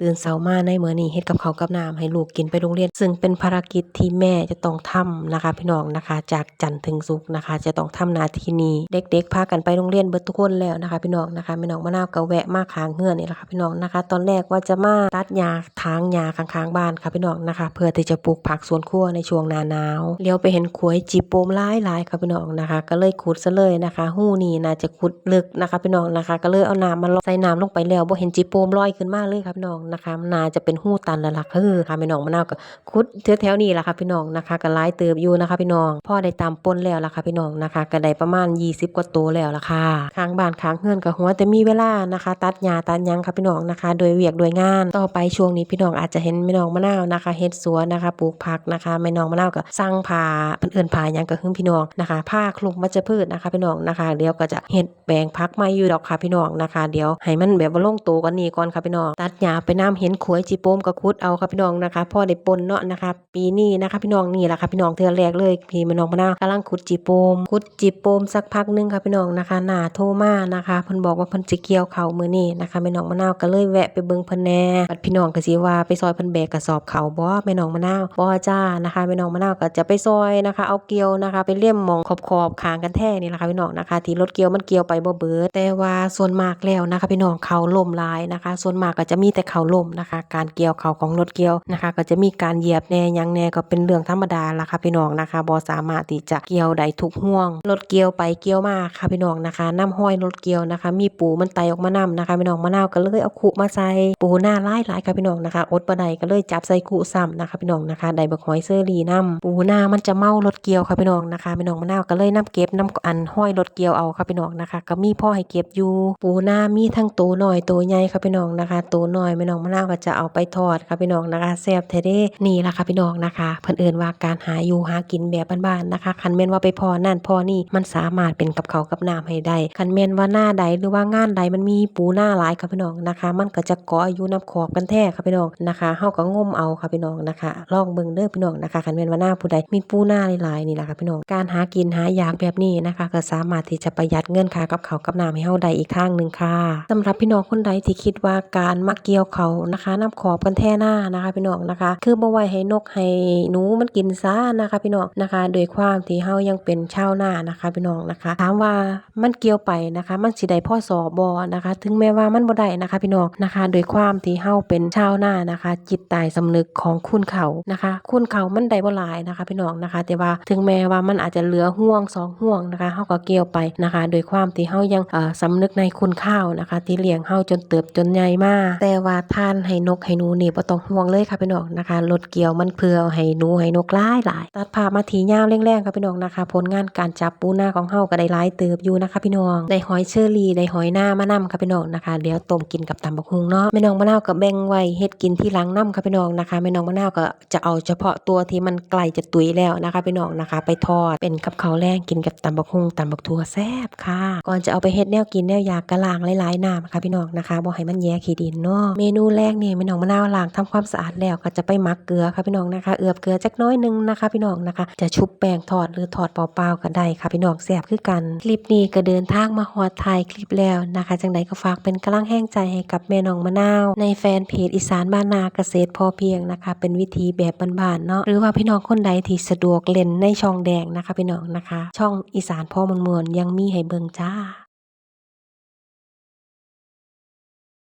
ตื่นเช้ามาในมื้อนี้เฮ็ดกับเขากับน้ำให้ลูกกินไปโรงเรียน ซึ่งเป็นภารกิจที่แม่จะต้องทำนะคะ พี่น้องนะคะ จากจันทร์ถึงศุกร์นะคะ จะต้องทำหน้าที่นี้เด็กๆพากันไปโรงเรียนเบิดทุกคนแล้วนะคะ พี่น้องนะคะแม่น้องมะนาวก็แวะมาข้างเรือนนี่แหละค่ะพี่น้องนะคะ ตอนแรกว่าจะมาตัดหญ้าถางหญ้าข้างๆบ้านค่ะพี่น้องนะคะ เพื่อที่จะปลูกผักสวนครัวในช่วงหน้าหนาวเลี้ยวไปเห็นขวยจีโปมหลายๆค่ะพี่น้องนะคะ ก็เลยขุดซะเลยนะคะหู้นี่น่าจะขุดลึกนะคะ พี่น้องนะคะ ก็เลยเอาน้ำมาใส่น้ำลงไปแล้วบ่เห็นจีโปมลอยขึ้นมาเลยค่ะพี่น้องนะคะนาจะเป็นหู้ตันแล้วล่ะคือค่ะพี่น้องมะนาวก็ขุดแถวๆนี้ล่ะค่ะพี่น้องนะคะก็หลายเติบอยู่นะคะ พี่น้องพ่อได้ตามปนแล้วล่ะค่ะพี่น้องนะคะก็ได้ประมาณ 20 กว่าตัวแล้วล่ะค่ะข้างบ้านข้างเฮือนก็หัวแต่มีเวลานะคะ ตัดหญ้าตัดยังค่ะพี่น้องนะคะ โดยเวียกโดยงานต่อไปช่วงนี้พี่น้องอาจจะเห็นแม่น้องมะนาวนะคะเฮ็ดสวนนะคะ ปลูกผักนะคะแม่น้องมะนาวก็สร้างผาเพิ่นเอิ้นผายังก็คือพี่น้องนะคะผ้าคลุมวัชพืชนะคะ พี่น้องนะคะเดี๋ยวก็จะเฮ็ดแปลงผักใหม่อยู่ดอกค่ะพี่น้องนะคะ เดี๋ยวให้มันแบบว่าลงโตกว่านี้ก่อนค่ะพี่น้องตัดหญ้าไปน้ำเห็นขวยจิโปมก็ขุดเอาค่ะพี่น้องนะคะพ่อได้ปนเนาะนะคะ ปีนี้นะคะพี่น้องนี่แหละค่ะพี่น้องเทือแรกเลยพี่แม่น้องมะนาวกำลังขุดจิโปมขุดจิโปมสักพักนึงค่ะพี่น้องนะคะหนาโทมานะคะเพิ่นบอกว่าเพิ่นสิเกี่ยวเขามือนี้นะคะแม่น้องมะนาวก็เลยแวะไปเบิ่งเพิ่นแหน่บัดพี่น้องก็สิว่าไปซอยเพิ่นแบกกระสอบเขาบ่แม่น้องมะนาวบ่จ้านะคะแม่น้องมะนาวก็จะไปซอยนะคะ เอาเกี่ยวนะคะ ไปเลี่ยมมองขอบๆคางกันแท้นี่แหละค่ะพี่น้องนะคะ ที่รถเกี่ยวมันเกี่ยวไปบ่เบิดแต่ว่าส่วนมากแล้วนะคะพี่น้องเขาล่มลายนะคะ ส่วนมากก็จะมีแต่เขาล่มนะคะ การเกี่ยวเข่าของรถเกี่ยวนะคะ ก็จะมีการเหยียบแน่ยังแน่ก็เป็นเรื่องธรรมดาละค่ะพี่น้องนะคะบ่สามารถที่จะเกี่ยวได้ทุกห่วงรถเกี่ยวไปเกี่ยวมาค่ะพี่น้องนะคะ น้ำห้อยรถเกี่ยวนะคะ มีปูมันไตออกมานํนะคะพี่น้องมะนาวก็เลยเอาขุมาใส่ปูหน้าหลายหลายค่ะพี่น้องนะคะอดบ่ไดก็เลยจับใส่ขุซ้ำนะคะพี่น้องนะคะได้บักหอยเซอรี่นํปูหน้ามันจะเมารถเกี่ยวค่ะพี่น้องนะคะพี่น้องมะนาวก็เลยนํเก็บน้ำอันห้อยรถเกี่ยวเอาค่ะพี่น้องนะคะ ก็มีพ่อให้เก็บอยู่ปูหน้ามีทั้งโตน้อยโตใหญ่ค่ะพี่น้องนะคะโตน้อยพี่น้องมะนาวก็จะเอาไปทอดค่ะพี่น้องนะคะแซ่บแท้เด้นี่ละค่ะพี่น้องนะคะเพิ่นเอิ้นว่าการหาอยู่หากินแบบบ้านๆนะคะ คันแม่นว่าไปพอนั่นพอนี่มันสามารถเป็นกับเขากับน้ำให้ได้คันแม่นว่าหน้าใดหรือว่างานใดมันมีปูหน้าหลายค่ะพี่น้องนะคะ มันก็จะเกาะอยู่น้ำขอบกันแท้ค่ะพี่น้องนะคะเฮาก็งมเอาค่ะพี่น้องนะคะ ลองเบิ่งเด้อพี่น้องนะคะคันแม่นว่าหน้าผู้ใดมีปูหน้าหลายๆนี่ละค่ะพี่น้องการหากินหาอยากแบบนี้นะคะ ก็สามารถที่จะประหยัดเงินค่ากับเขากับน้ำให้เฮาได้อีกทางหนึ่งค่ะสำหรับพี่น้องคนใดที่คิดว่าการมักเกี่ยวเขาวนะคะน้ำขอบกันแท้หน้านะคะพี่น้องนะคะ คือบ่ไว้ให้นกให้หนูมันกินซะนะคะพี่น้องนะคะ โดยความที่เฮายังเป็นชาวนานะคะพี่น้องนะคะ ถามว่ามันเกี่ยวไปนะคะ มันสิได้พ่อสอบ่นะคะ ถึงแม้ว่ามันบ่ได้นะคะพี่น้องนะคะ โดยความที่เฮาเป็นชาวนานะคะ จิตใต้สำนึกของคุณเขานะคะ คุณเขามันได้บ่หลายนะคะ พี่น้องนะคะ แต่ว่าถึงแม้ว่ามันอาจจะเหลือห่วงสองห่วงนะคะเฮาก็เกี่ยวไปนะคะ โดยความที่เฮายังเอ่อสำนึกในคุณข้าวนะคะ ที่เลี้ยงเฮาจนเติบจนใหญ่มากแต่ว่าทานให้นกให้หนูนี่บ่ต้องห่วงเลยค่ะพี่น้องนะคะรถเกี่ยวมันเพื่อให้หนูให้นกหลายหลายตัดภาพมาทียาวแรงๆค่ะพี่น้องนะคะ ผลงานการจับปูหน้าของเฮาก็ได้หลายเติบอยู่นะคะ พี่น้องได้หอยเชอรี่ได้หอยหน้ามานํค่ะพี่น้องนะคะเดี๋ยวต้มกินกับตำบักหุ่งเนาะแม่น้องมะนาวก็แบ่งไว้เฮ็ดกินที่หลังนํค่ะพี่น้องนะคะแม่น้องมะนาวก็จะเอาเฉพาะตัวที่มันใกลจะตุยแล้วนะคะพี่น้องนะคะ ไปทอดเป็นกับข้าวแรงกินกับตำบักหุ่งตำบักทัวแซ่บค่ะ ก่อนจะเอาไปเฮ็ดแนวกินแนวอยากกะลางหลายๆน้ำค่ะพี่น้องนะคะบ่ให้มันแย่ขี้ดินเนาะเมนูแรกนี่แม่น้องมะนาวล้างทำความสะอาดแล้วก็จะไปมักเกลือค่ะพี่น้องนะคะ เอือบเกลือจักน้อยหนึงนะคะ พี่น้องนะคะ จะชุบแป้งทอดหรือทอดเปล่าๆก็ได้ค่ะพี่น้องแซ่บคือกัน คลิปนี้ก็เดินทางมาฮอดไทยคลิปแล้วนะคะ จังใดก็ฝากเป็นกำลังแห้งใจให้กับแม่น้องมะนาว ในแฟนเพจอีสานบ้านนาเกษตรพอเพียงนะคะ เป็นวิธีแบบบ้านๆเนาะหรือว่าพี่น้องคนใดที่สะดวกเล่นในช่องแดงนะคะ พี่น้องนะคะ ช่องอีสานพ่อมวลๆยังมีให้เบิ่งจ้า